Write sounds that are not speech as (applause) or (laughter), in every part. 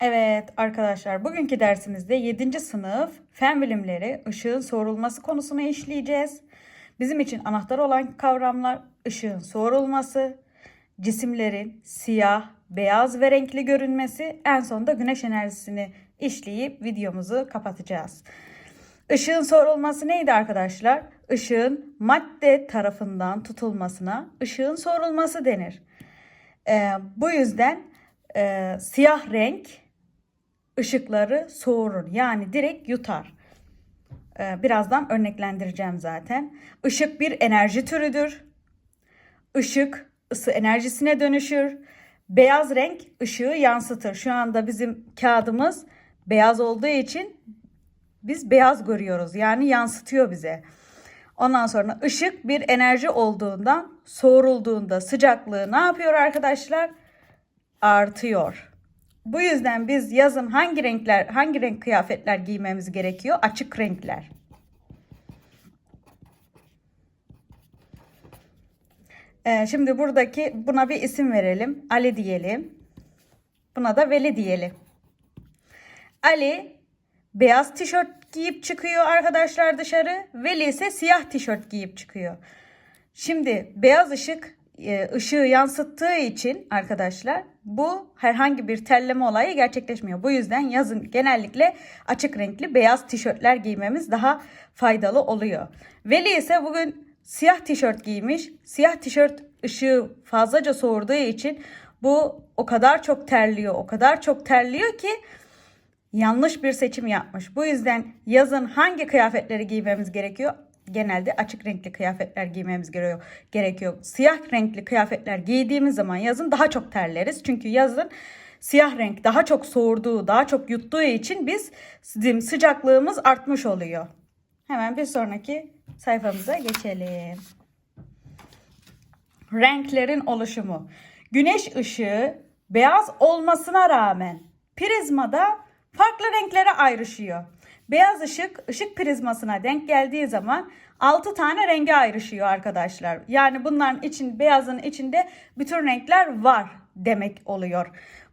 Evet arkadaşlar bugünkü dersimizde 7. sınıf fen bilimleri ışığın soğurulması konusunu işleyeceğiz. Bizim için anahtar olan kavramlar ışığın soğurulması, cisimlerin siyah, beyaz ve renkli görünmesi, en sonunda güneş enerjisini işleyip videomuzu kapatacağız. Işığın soğurulması neydi arkadaşlar? Işığın madde tarafından tutulmasına ışığın soğurulması denir. Ee, bu yüzden e, siyah renk ışıkları soğurur. Yani direkt yutar. Ee, birazdan örneklendireceğim zaten. Işık bir enerji türüdür. Işık ısı enerjisine dönüşür. Beyaz renk ışığı yansıtır. Şu anda bizim kağıdımız beyaz olduğu için biz beyaz görüyoruz. Yani yansıtıyor bize. Ondan sonra ışık bir enerji olduğundan soğurulduğunda sıcaklığı ne yapıyor arkadaşlar? Artıyor. Bu yüzden biz yazın hangi renkler, hangi renk kıyafetler giymemiz gerekiyor? Açık renkler. Ee, şimdi buradaki buna bir isim verelim. Ali diyelim. Buna da Veli diyelim. Ali beyaz tişört giyip çıkıyor arkadaşlar dışarı. Veli ise siyah tişört giyip çıkıyor. Şimdi beyaz ışık e, ışığı yansıttığı için arkadaşlar bu herhangi bir terleme olayı gerçekleşmiyor. Bu yüzden yazın genellikle açık renkli beyaz tişörtler giymemiz daha faydalı oluyor. Veli ise bugün siyah tişört giymiş. Siyah tişört ışığı fazlaca soğurduğu için bu o kadar çok terliyor, o kadar çok terliyor ki yanlış bir seçim yapmış. Bu yüzden yazın hangi kıyafetleri giymemiz gerekiyor? Genelde açık renkli kıyafetler giymemiz gerekiyor. Siyah renkli kıyafetler giydiğimiz zaman yazın daha çok terleriz. Çünkü yazın siyah renk daha çok soğurduğu, daha çok yuttuğu için biz sıcaklığımız artmış oluyor. Hemen bir sonraki sayfamıza geçelim. Renklerin oluşumu. Güneş ışığı beyaz olmasına rağmen prizmada farklı renklere ayrışıyor. Beyaz ışık ışık prizmasına denk geldiği zaman 6 tane renge ayrışıyor arkadaşlar. Yani bunların için beyazın içinde bütün renkler var demek oluyor.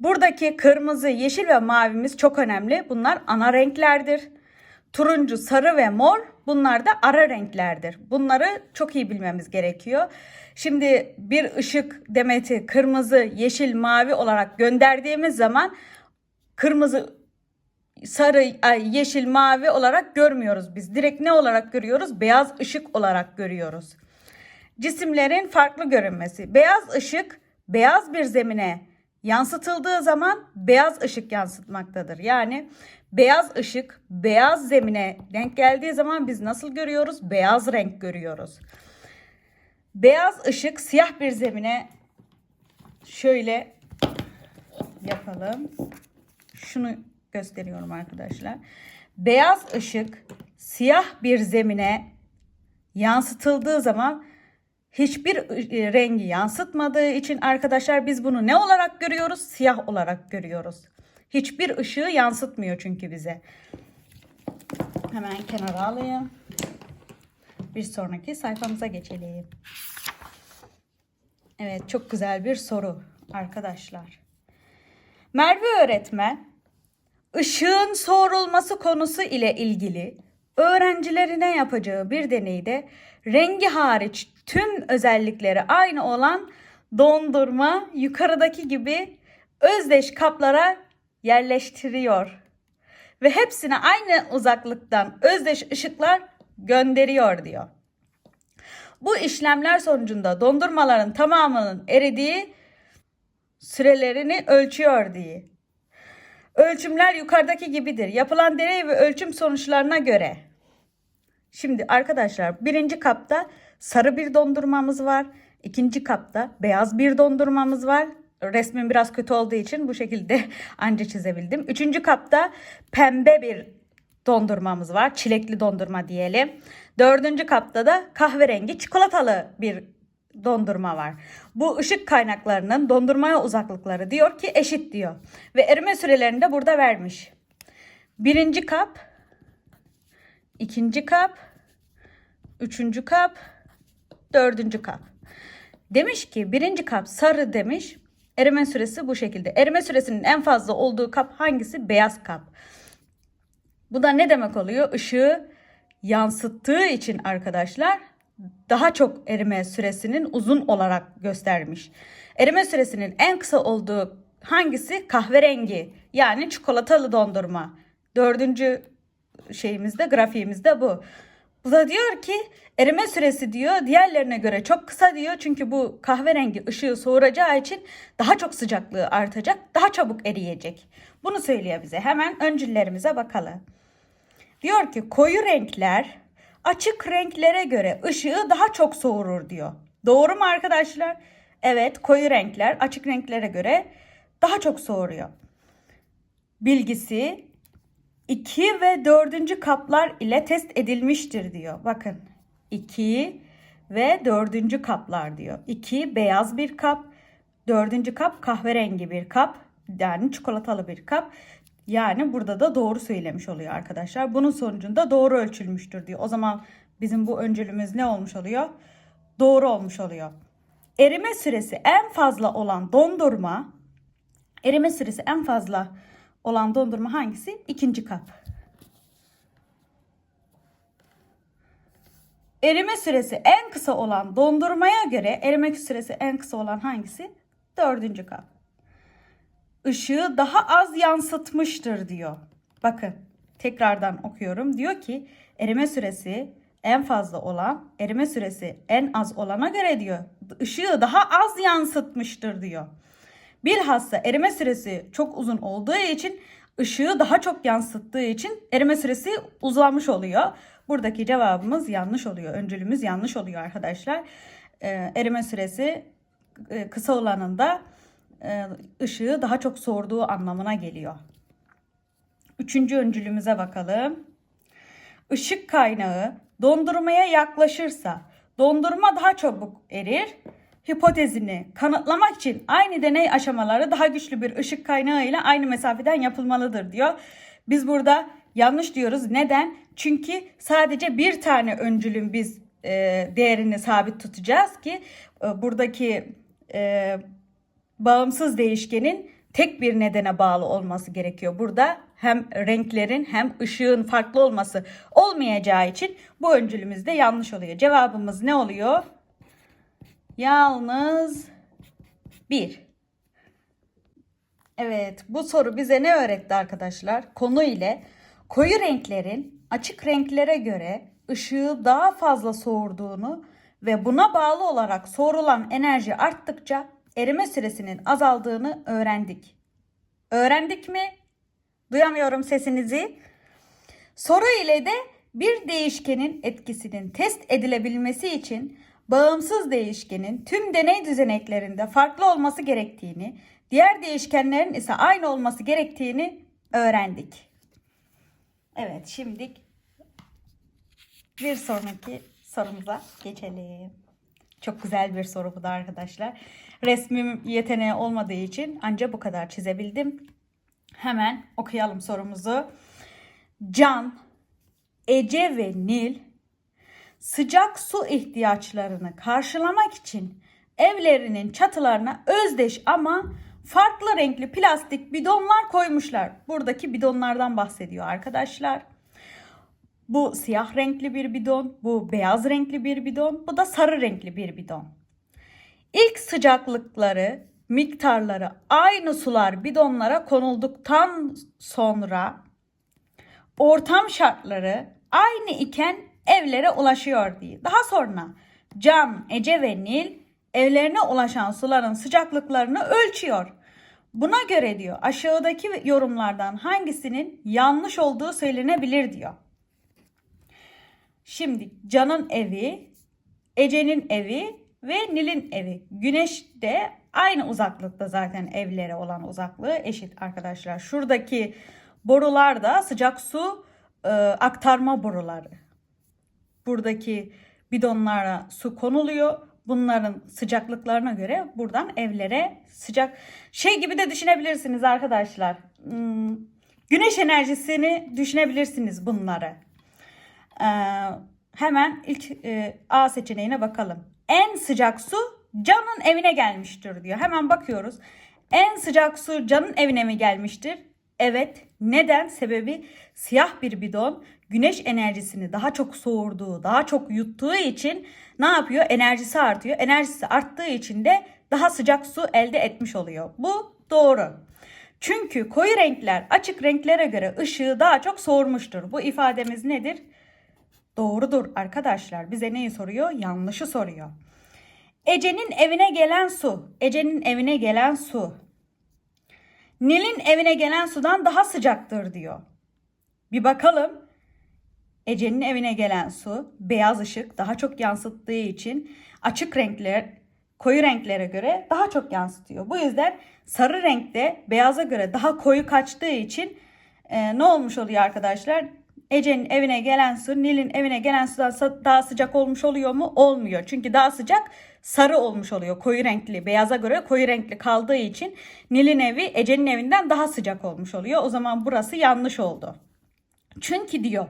Buradaki kırmızı, yeşil ve mavimiz çok önemli. Bunlar ana renklerdir. Turuncu, sarı ve mor bunlar da ara renklerdir. Bunları çok iyi bilmemiz gerekiyor. Şimdi bir ışık demeti kırmızı, yeşil, mavi olarak gönderdiğimiz zaman kırmızı, sarı, yeşil, mavi olarak görmüyoruz biz. Direkt ne olarak görüyoruz? Beyaz ışık olarak görüyoruz. Cisimlerin farklı görünmesi. Beyaz ışık beyaz bir zemine yansıtıldığı zaman beyaz ışık yansıtmaktadır. Yani beyaz ışık beyaz zemine denk geldiği zaman biz nasıl görüyoruz? Beyaz renk görüyoruz. Beyaz ışık siyah bir zemine şöyle yapalım. Şunu gösteriyorum arkadaşlar. Beyaz ışık siyah bir zemine yansıtıldığı zaman hiçbir ı- rengi yansıtmadığı için arkadaşlar biz bunu ne olarak görüyoruz? Siyah olarak görüyoruz. Hiçbir ışığı yansıtmıyor çünkü bize. Hemen kenara alayım. Bir sonraki sayfamıza geçelim. Evet çok güzel bir soru arkadaşlar. Merve öğretmen ışığın soğurulması konusu ile ilgili öğrencilerine yapacağı bir deneyde rengi hariç tüm özellikleri aynı olan dondurma yukarıdaki gibi özdeş kaplara yerleştiriyor ve hepsine aynı uzaklıktan özdeş ışıklar gönderiyor diyor. Bu işlemler sonucunda dondurmaların tamamının eridiği sürelerini ölçüyor diye. Ölçümler yukarıdaki gibidir. Yapılan deney ve ölçüm sonuçlarına göre. Şimdi arkadaşlar birinci kapta sarı bir dondurmamız var. İkinci kapta beyaz bir dondurmamız var. Resmin biraz kötü olduğu için bu şekilde (laughs) anca çizebildim. Üçüncü kapta pembe bir dondurmamız var. Çilekli dondurma diyelim. Dördüncü kapta da kahverengi çikolatalı bir dondurma var. Bu ışık kaynaklarının dondurmaya uzaklıkları diyor ki eşit diyor. Ve erime sürelerini de burada vermiş. Birinci kap, ikinci kap, üçüncü kap, dördüncü kap. Demiş ki birinci kap sarı demiş. Erime süresi bu şekilde. Erime süresinin en fazla olduğu kap hangisi? Beyaz kap. Bu da ne demek oluyor? Işığı yansıttığı için arkadaşlar daha çok erime süresinin uzun olarak göstermiş. Erime süresinin en kısa olduğu hangisi? Kahverengi yani çikolatalı dondurma. Dördüncü şeyimizde grafiğimizde bu. Bu da diyor ki erime süresi diyor diğerlerine göre çok kısa diyor. Çünkü bu kahverengi ışığı soğuracağı için daha çok sıcaklığı artacak, daha çabuk eriyecek. Bunu söylüyor bize. Hemen öncüllerimize bakalım. Diyor ki koyu renkler açık renklere göre ışığı daha çok soğurur diyor. Doğru mu arkadaşlar? Evet koyu renkler açık renklere göre daha çok soğuruyor. Bilgisi 2 ve 4. kaplar ile test edilmiştir diyor. Bakın 2 ve 4. kaplar diyor. 2 beyaz bir kap, 4. kap kahverengi bir kap yani çikolatalı bir kap. Yani burada da doğru söylemiş oluyor arkadaşlar. Bunun sonucunda doğru ölçülmüştür diyor. O zaman bizim bu öncülümüz ne olmuş oluyor? Doğru olmuş oluyor. Erime süresi en fazla olan dondurma erime süresi en fazla olan dondurma hangisi? İkinci kap. Erime süresi en kısa olan dondurmaya göre erime süresi en kısa olan hangisi? Dördüncü kap. Işığı daha az yansıtmıştır diyor. Bakın tekrardan okuyorum. Diyor ki erime süresi en fazla olan erime süresi en az olana göre diyor. ışığı daha az yansıtmıştır diyor. Bilhassa erime süresi çok uzun olduğu için ışığı daha çok yansıttığı için erime süresi uzamış oluyor. Buradaki cevabımız yanlış oluyor. Öncülümüz yanlış oluyor arkadaşlar. Ee, erime süresi e, kısa olanında ışığı daha çok soğurduğu anlamına geliyor. Üçüncü öncülümüze bakalım. Işık kaynağı dondurmaya yaklaşırsa dondurma daha çabuk erir hipotezini kanıtlamak için aynı deney aşamaları daha güçlü bir ışık kaynağı ile aynı mesafeden yapılmalıdır diyor. Biz burada yanlış diyoruz. Neden? Çünkü sadece bir tane öncülün biz e, değerini sabit tutacağız ki e, buradaki e, bağımsız değişkenin tek bir nedene bağlı olması gerekiyor. Burada hem renklerin hem ışığın farklı olması olmayacağı için bu öncülümüz de yanlış oluyor. Cevabımız ne oluyor? Yalnız bir. Evet bu soru bize ne öğretti arkadaşlar? Konu ile koyu renklerin açık renklere göre ışığı daha fazla soğurduğunu ve buna bağlı olarak soğurulan enerji arttıkça erime süresinin azaldığını öğrendik. Öğrendik mi? Duyamıyorum sesinizi. Soru ile de bir değişkenin etkisinin test edilebilmesi için bağımsız değişkenin tüm deney düzeneklerinde farklı olması gerektiğini, diğer değişkenlerin ise aynı olması gerektiğini öğrendik. Evet, şimdi bir sonraki sorumuza geçelim. Çok güzel bir soru bu da arkadaşlar. Resmim yeteneği olmadığı için ancak bu kadar çizebildim. Hemen okuyalım sorumuzu. Can, Ece ve Nil sıcak su ihtiyaçlarını karşılamak için evlerinin çatılarına özdeş ama farklı renkli plastik bidonlar koymuşlar. Buradaki bidonlardan bahsediyor arkadaşlar. Bu siyah renkli bir bidon, bu beyaz renkli bir bidon, bu da sarı renkli bir bidon. İlk sıcaklıkları, miktarları aynı sular bidonlara konulduktan sonra ortam şartları aynı iken evlere ulaşıyor diye. Daha sonra Can, Ece ve Nil evlerine ulaşan suların sıcaklıklarını ölçüyor. Buna göre diyor aşağıdaki yorumlardan hangisinin yanlış olduğu söylenebilir diyor. Şimdi Can'ın evi, Ece'nin evi ve Nil'in evi. Güneş de aynı uzaklıkta zaten evlere olan uzaklığı eşit arkadaşlar. Şuradaki borular da sıcak su e, aktarma boruları. Buradaki bidonlara su konuluyor. Bunların sıcaklıklarına göre buradan evlere sıcak şey gibi de düşünebilirsiniz arkadaşlar. Hmm, güneş enerjisini düşünebilirsiniz bunları. Ee, hemen ilk e, A seçeneğine bakalım. En sıcak su Can'ın evine gelmiştir diyor. Hemen bakıyoruz. En sıcak su Can'ın evine mi gelmiştir? Evet. Neden? Sebebi siyah bir bidon güneş enerjisini daha çok soğurduğu, daha çok yuttuğu için ne yapıyor? Enerjisi artıyor. Enerjisi arttığı için de daha sıcak su elde etmiş oluyor. Bu doğru. Çünkü koyu renkler açık renklere göre ışığı daha çok soğurmuştur. Bu ifademiz nedir? Doğrudur arkadaşlar. Bize neyi soruyor? Yanlışı soruyor. Ece'nin evine gelen su. Ece'nin evine gelen su. Nil'in evine gelen sudan daha sıcaktır diyor. Bir bakalım. Ece'nin evine gelen su beyaz ışık daha çok yansıttığı için açık renkler koyu renklere göre daha çok yansıtıyor. Bu yüzden sarı renkte beyaza göre daha koyu kaçtığı için e, ne olmuş oluyor arkadaşlar? Ece'nin evine gelen su Nil'in evine gelen sudan daha sıcak olmuş oluyor mu? Olmuyor. Çünkü daha sıcak sarı olmuş oluyor. Koyu renkli beyaza göre koyu renkli kaldığı için Nil'in evi Ece'nin evinden daha sıcak olmuş oluyor. O zaman burası yanlış oldu. Çünkü diyor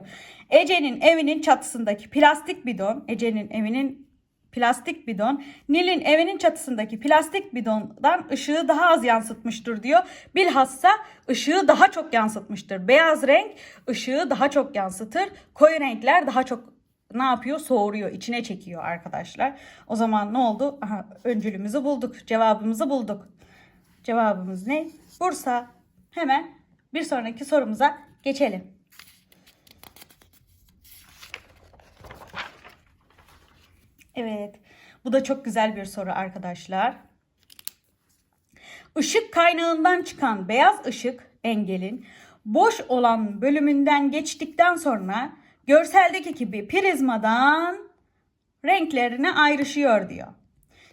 Ece'nin evinin çatısındaki plastik bidon, Ece'nin evinin plastik bidon, Nil'in evinin çatısındaki plastik bidondan ışığı daha az yansıtmıştır diyor. Bilhassa ışığı daha çok yansıtmıştır. Beyaz renk ışığı daha çok yansıtır. Koyu renkler daha çok ne yapıyor? Soğuruyor, içine çekiyor arkadaşlar. O zaman ne oldu? Aha, öncülümüzü bulduk, cevabımızı bulduk. Cevabımız ne? Bursa. Hemen bir sonraki sorumuza geçelim. Evet. Bu da çok güzel bir soru arkadaşlar. Işık kaynağından çıkan beyaz ışık engelin boş olan bölümünden geçtikten sonra görseldeki gibi prizmadan renklerine ayrışıyor diyor.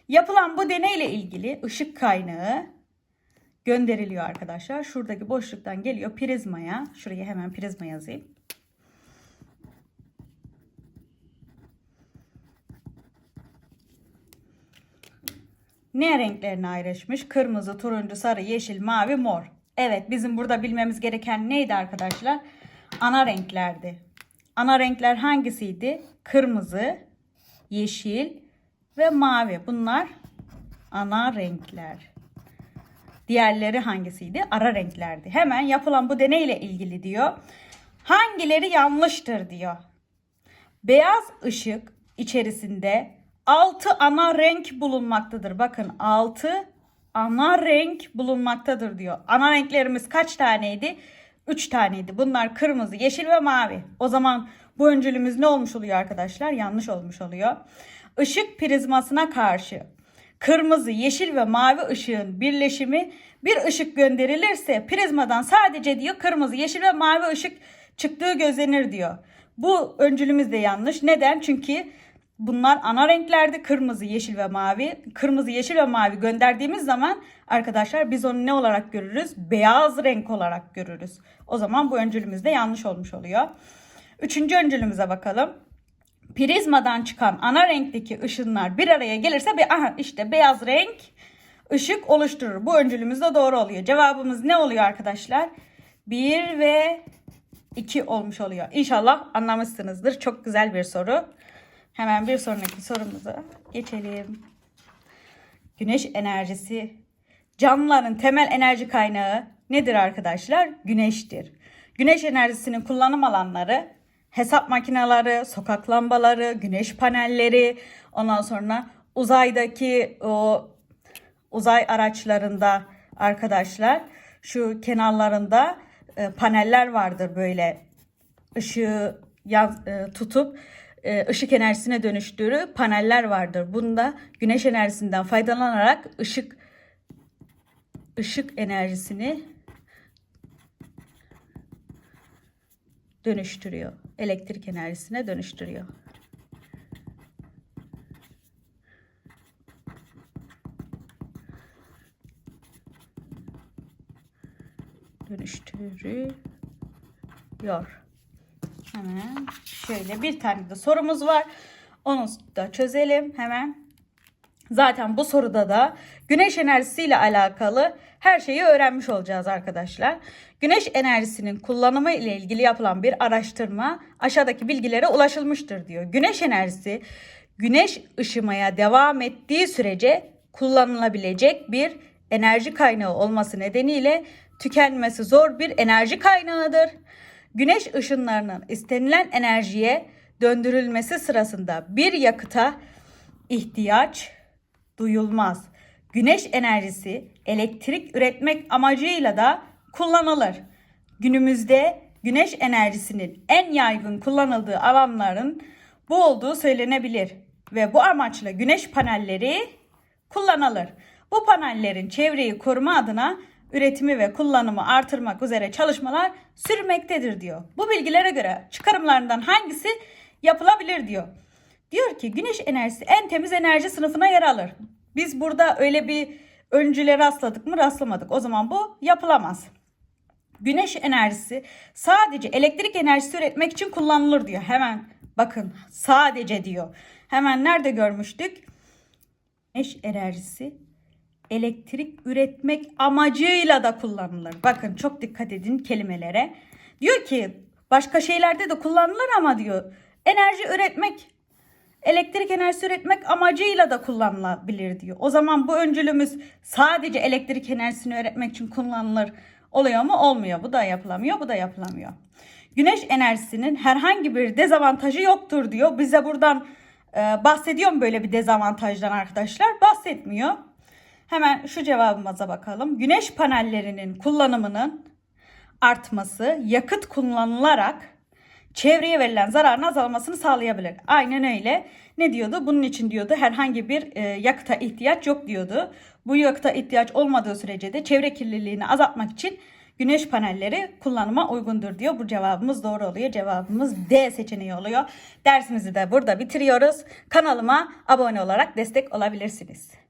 Yapılan bu deneyle ilgili ışık kaynağı gönderiliyor arkadaşlar. Şuradaki boşluktan geliyor prizmaya. Şuraya hemen prizma yazayım. Ne renklerine ayrışmış? Kırmızı, turuncu, sarı, yeşil, mavi, mor. Evet bizim burada bilmemiz gereken neydi arkadaşlar? Ana renklerdi. Ana renkler hangisiydi? Kırmızı, yeşil ve mavi. Bunlar ana renkler. Diğerleri hangisiydi? Ara renklerdi. Hemen yapılan bu deneyle ilgili diyor. Hangileri yanlıştır diyor. Beyaz ışık içerisinde 6 ana renk bulunmaktadır. Bakın 6 ana renk bulunmaktadır diyor. Ana renklerimiz kaç taneydi? 3 taneydi. Bunlar kırmızı, yeşil ve mavi. O zaman bu öncülümüz ne olmuş oluyor arkadaşlar? Yanlış olmuş oluyor. Işık prizmasına karşı kırmızı, yeşil ve mavi ışığın birleşimi bir ışık gönderilirse prizmadan sadece diyor kırmızı, yeşil ve mavi ışık çıktığı gözlenir diyor. Bu öncülümüz de yanlış. Neden? Çünkü bunlar ana renklerdi. Kırmızı, yeşil ve mavi. Kırmızı, yeşil ve mavi gönderdiğimiz zaman arkadaşlar biz onu ne olarak görürüz? Beyaz renk olarak görürüz. O zaman bu öncülümüz de yanlış olmuş oluyor. Üçüncü öncülümüze bakalım. Prizmadan çıkan ana renkteki ışınlar bir araya gelirse bir aha işte beyaz renk ışık oluşturur. Bu öncülümüz de doğru oluyor. Cevabımız ne oluyor arkadaşlar? 1 ve 2 olmuş oluyor. İnşallah anlamışsınızdır. Çok güzel bir soru. Hemen bir sonraki sorumuza geçelim. Güneş enerjisi. Canlıların temel enerji kaynağı nedir arkadaşlar? Güneştir. Güneş enerjisinin kullanım alanları hesap makineleri, sokak lambaları, güneş panelleri, ondan sonra uzaydaki o uzay araçlarında arkadaşlar şu kenarlarında e, paneller vardır böyle ışığı e, tutup ışık enerjisine dönüştürü paneller vardır. Bunda güneş enerjisinden faydalanarak ışık ışık enerjisini dönüştürüyor. Elektrik enerjisine dönüştürüyor. Dönüştürüyor. Hemen şöyle bir tane de sorumuz var. Onu da çözelim hemen. Zaten bu soruda da güneş enerjisiyle alakalı her şeyi öğrenmiş olacağız arkadaşlar. Güneş enerjisinin kullanımı ile ilgili yapılan bir araştırma aşağıdaki bilgilere ulaşılmıştır diyor. Güneş enerjisi güneş ışımaya devam ettiği sürece kullanılabilecek bir enerji kaynağı olması nedeniyle tükenmesi zor bir enerji kaynağıdır. Güneş ışınlarının istenilen enerjiye döndürülmesi sırasında bir yakıta ihtiyaç duyulmaz. Güneş enerjisi elektrik üretmek amacıyla da kullanılır. Günümüzde güneş enerjisinin en yaygın kullanıldığı alanların bu olduğu söylenebilir ve bu amaçla güneş panelleri kullanılır. Bu panellerin çevreyi koruma adına üretimi ve kullanımı artırmak üzere çalışmalar sürmektedir diyor. Bu bilgilere göre çıkarımlarından hangisi yapılabilir diyor. Diyor ki güneş enerjisi en temiz enerji sınıfına yer alır. Biz burada öyle bir öncüle rastladık mı rastlamadık. O zaman bu yapılamaz. Güneş enerjisi sadece elektrik enerjisi üretmek için kullanılır diyor. Hemen bakın sadece diyor. Hemen nerede görmüştük? Güneş enerjisi elektrik üretmek amacıyla da kullanılır. Bakın çok dikkat edin kelimelere. Diyor ki başka şeylerde de kullanılır ama diyor enerji üretmek elektrik enerjisi üretmek amacıyla da kullanılabilir diyor. O zaman bu öncülümüz sadece elektrik enerjisini üretmek için kullanılır oluyor mu? Olmuyor. Bu da yapılamıyor, bu da yapılamıyor. Güneş enerjisinin herhangi bir dezavantajı yoktur diyor. Bize buradan e, bahsediyor mu böyle bir dezavantajdan arkadaşlar? Bahsetmiyor. Hemen şu cevabımıza bakalım. Güneş panellerinin kullanımının artması yakıt kullanılarak çevreye verilen zararın azalmasını sağlayabilir. Aynen öyle. Ne diyordu? Bunun için diyordu herhangi bir e, yakıta ihtiyaç yok diyordu. Bu yakıta ihtiyaç olmadığı sürece de çevre kirliliğini azaltmak için güneş panelleri kullanıma uygundur diyor. Bu cevabımız doğru oluyor. Cevabımız D seçeneği oluyor. Dersimizi de burada bitiriyoruz. Kanalıma abone olarak destek olabilirsiniz.